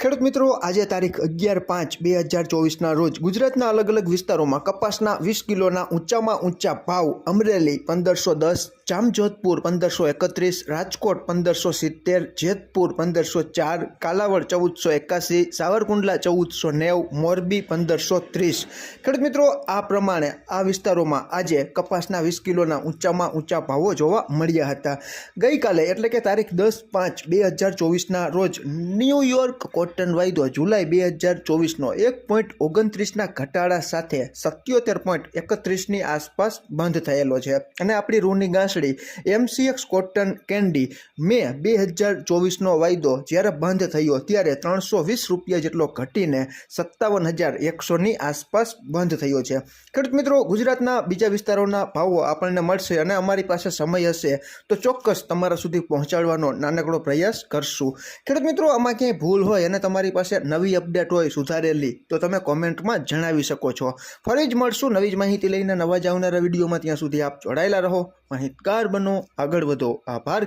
ખેડૂત મિત્રો, આજે તારીખ અગિયાર પાંચ બે હજાર ચોવીસના રોજ ગુજરાતના અલગ અલગ વિસ્તારોમાં કપાસના વીસ કિલોના ઊંચામાં ઊંચા ભાવ અમરેલી પંદરસો દસ જામજોધપુર પંદરસો એકત્રીસ, રાજકોટ પંદરસો સિત્તેર, જેતપુર પંદરસો ચાર, કાલાવડ ચૌદસો એકાસી, સાવરકુંડલા ચૌદસો નેવ, મોરબી પંદરસો ત્રીસ. ખેડૂત મિત્રો, આ પ્રમાણે આ વિસ્તારોમાં આજે કપાસના વીસ કિલોના ઊંચામાં ઊંચા ભાવો જોવા મળ્યા હતા. ગઈકાલે, એટલે કે તારીખ દસ પાંચ બે હજાર ચોવીસના રોજ ન્યૂયોર્ક કોટન વાયદો જુલાઈ બે હજાર ચોવીસનો એક પોઈન્ટ ઓગણત્રીસના ઘટાડા સાથે સત્યોતેર પોઈન્ટ એકત્રીસની આસપાસ બંધ થયેલો છે. અને આપણી રૂની ગાંસડી એમસીએક્સ કોટન કેન્ડી મે બે હજાર ચોવીસનો વાયદો જ્યારે બંધ થયો ત્યારે ત્રણસો વીસ રૂપિયા જેટલો ઘટીને સત્તાવન હજાર એકસોની આસપાસ બંધ થયો છે. ખેડૂત મિત્રો, ગુજરાતના બીજા વિસ્તારોના ભાવો આપણને મળશે અને અમારી પાસે સમય હશે તો ચોક્કસ તમારા સુધી પહોંચાડવાનો નાનકડો પ્રયાસ કરશું. ખેડૂત મિત્રો, આમાં ક્યાંય ભૂલ હોય અને તમારી પાસે નવી અપડેટ હોય સુધારેલી, તો તમે કોમેન્ટમાં જણાવી શકો છો. ફરી જ મળશું નવી જ માહિતી લઈને નવા જ આવનારા વિડીયોમાં. ત્યાં સુધી આપ જોડાયેલા રહો. માહિતગાર બનો. આગળ વધો. આભાર